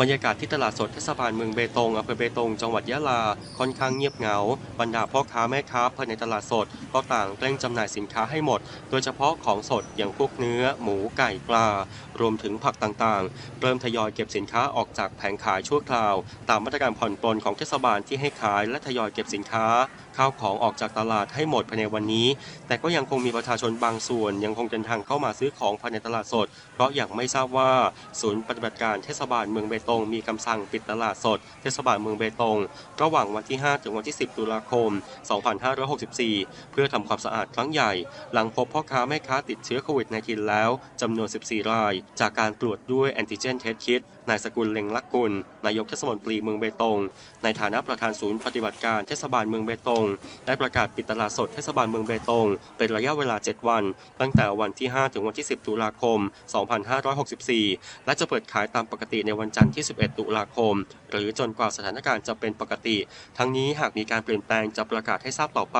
บรรยากาศที่ตลาดสดเทศบาลเมืองเบตงอำเภอเบตง จังหวัดยะลา ค่อนข้างเงียบเหงา บรรดาพ่อค้าแม่ค้าภายในตลาดสดก็ต่างเร่งจำหน่ายสินค้าให้หมด โดยเฉพาะของสดอย่างพวกเนื้อ หมูไก่ปลา รวมถึงผักต่างๆ เริ่มทยอยเก็บสินค้าออกจากแผงขายชั่วคราว ตามมาตรการผ่อนปลนของเทศบาลที่ให้ขายและทยอยเก็บสินค้า ข้าวของออกจากตลาดให้หมดภายในวันนี้ แต่ก็ยังคงมีประชาชนบางส่วน ยังคงเดินทางเข้ามาซื้อของภายในตลาดสด เพราะยังไม่ทราบว่า ศูนย์ปฏิบัติการเทศบาลเมืองเบตงมีคำสั่งปิดตลาดสด เทศบาลเมืองเบตง ระหว่างวันที่ 5 ถึงวันที่ 10 ตุลาคม 2564 เพื่อทำความสะอาดครั้งใหญ่ หลังพบพ่อค้าแม่ค้าติดเชื้อโควิด -19 แล้วจำนวน 14 ราย จากการตรวจด้วยแอนติเจนเทสคิดนายสกุลเล็งลักกุล นายกเทศมนตรีเมืองเบตง ในฐานะประธานศูนย์ปฏิบัติการเทศบาลเมืองเบตง ได้ประกาศปิดตลาดสดเทศบาลเมืองเบตง เป็นระยะเวลา 7 วัน ตั้งแต่วันที่ 5 ถึงวันที่ 10 ตุลาคม 2564 และจะเปิดขายตามปกติในวันจันทร์ที่ 11 ตุลาคม หรือจนกว่าสถานการณ์จะเป็นปกติ ทั้งนี้หากมีการเปลี่ยนแปลงจะประกาศให้ทราบต่อไป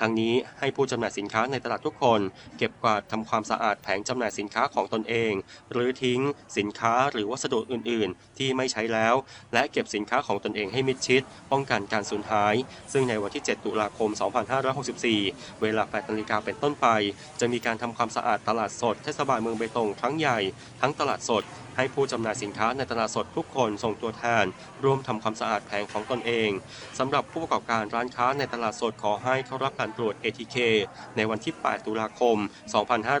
ทั้งนี้ให้ผู้จำหน่ายสินค้าในตลาดทุกคน เก็บกวาดทำความสะอาดแผงจำหน่ายสินค้าของตนเอง หรือทิ้งสินค้าหรือวัสดุอื่น ๆ ที่ไม่ใช้แล้ว และเก็บสินค้าของตนเองให้มิดชิด ป้องกันการสูญหาย ซึ่งในวันที่ 7 ตุลาคม 2564 เวลา8นาฬิกาเป็นต้นไป จะมีการทำความสะอาดตลาดสดเทศบาลเมืองเบตงครั้งใหญ่ ทั้งตลาดสดให้ผู้จำหน่ายสินค้าในตลาดสดทุกคนส่งตัวแทน ร่วมทำความสะอาดแผงของตนเองสำหรับผู้ประกอบการร้านค้าในตลาดสดขอให้เข้ารับการตรวจ ATK ในวันที่ 8 ตุลาคม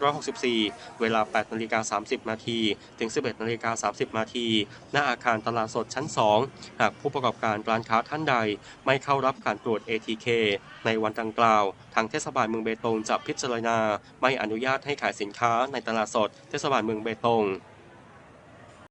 2564 เวลา 8นาฬิกา30 นาทีถึง 11นาฬิกา30 นาทีหน้าอาคารตลาดสดชั้น 2 หากผู้ประกอบการร้านค้าท่านใด ไม่เข้ารับการตรวจ ATK ในวันดังกล่าว ทางเทศบาลเมืองเบตงจะพิจารณา ไม่อนุญาตให้ขายสินค้าในตลาดสด เทศบาลเมืองเบตง